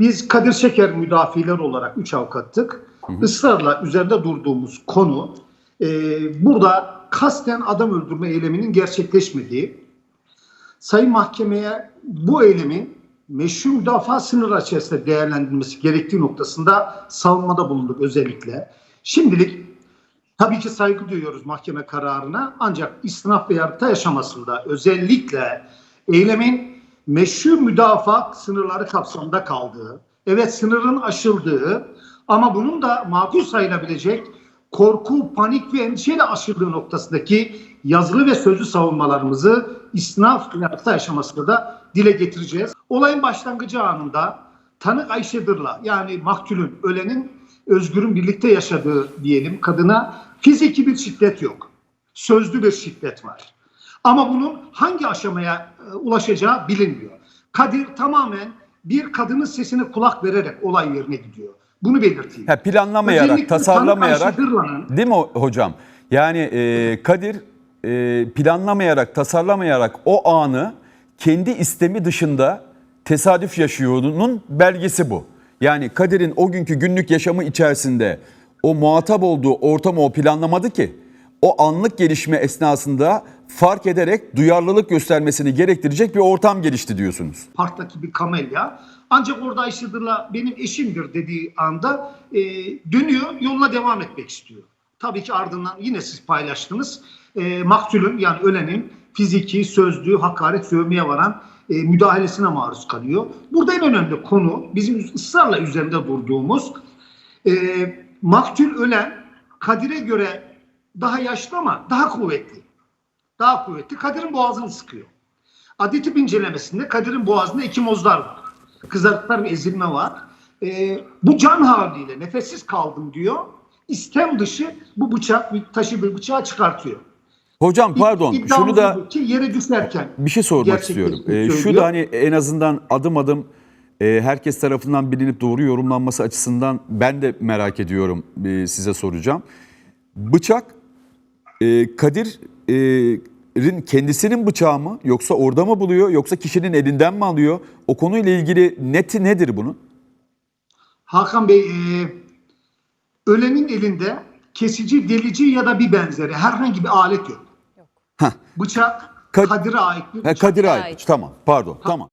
Biz Kadir Şeker müdafiler olarak 3 avukattık. Israrla üzerinde durduğumuz konu e, burada kasten adam öldürme eyleminin gerçekleşmediği, Sayın Mahkemeye bu eylemin meşru müdafaa sınırı içerisinde değerlendirilmesi gerektiği noktasında savunmada bulunduk özellikle. Şimdilik tabii ki saygı duyuyoruz mahkeme kararına ancak istinaf ve yargıta yaşamasında özellikle eylemin meşru müdafaa sınırları kapsamında kaldığı, evet sınırın aşıldığı ama bunun da makul sayılabilecek korku, panik ve endişeyle aşıldığı noktasındaki yazılı ve sözlü savunmalarımızı istinaf ve yargıta aşamasında da dile getireceğiz. Olayın başlangıcı anında tanık Ayşe yani maktulün, ölenin Özgür'ün birlikte yaşadığı diyelim kadına fiziki bir şiddet yok. Sözlü bir şiddet var. Ama bunun hangi aşamaya e, ulaşacağı bilinmiyor. Kadir tamamen bir kadının sesine kulak vererek olay yerine gidiyor. Bunu belirteyim. Ha, planlamayarak, Özellikle tasarlamayarak değil mi hocam? Yani e, Kadir e, planlamayarak, tasarlamayarak o anı kendi istemi dışında tesadüf yaşıyorunun belgesi bu. Yani Kadir'in o günkü günlük yaşamı içerisinde o muhatap olduğu ortamı o planlamadı ki. O anlık gelişme esnasında fark ederek duyarlılık göstermesini gerektirecek bir ortam gelişti diyorsunuz. parktaki bir kamelya. Ancak orada Ayşe Dırla benim eşimdir dediği anda e, dönüyor yoluna devam etmek istiyor. Tabii ki ardından yine siz paylaştınız. E, maktulün yani ölenin fiziki, sözlü, hakaret, sövmeye varan e, müdahalesine maruz kalıyor. Burada en önemli konu bizim ısrarla üzerinde durduğumuz e, maktul ölen Kadir'e göre daha yaşlı ama daha kuvvetli. Daha kuvvetli. Kadir'in boğazını sıkıyor. Adli tıp incelemesinde Kadir'in boğazında ekimozlar var. Kızarıklar ve ezilme var. Ee, bu can havliyle nefessiz kaldım diyor. İstem dışı bu bıçak, bir taşı bir bıçağı çıkartıyor. Hocam pardon İddiamız şunu da ki yere düşerken Bir şey sormak istiyorum. Ee, şu da hani en azından adım adım e, herkes tarafından bilinip doğru yorumlanması açısından ben de merak ediyorum e, size soracağım. Bıçak e, Kadir'in kendisinin bıçağı mı yoksa orada mı buluyor yoksa kişinin elinden mi alıyor? O konuyla ilgili neti nedir bunun? Hakan Bey e, ölenin elinde kesici, delici ya da bir benzeri herhangi bir alet yok. Heh. Bıçak Kad- Kadir'e ait bir Ha, bıçak. Kadir'e ait. ait. Tamam pardon tamam.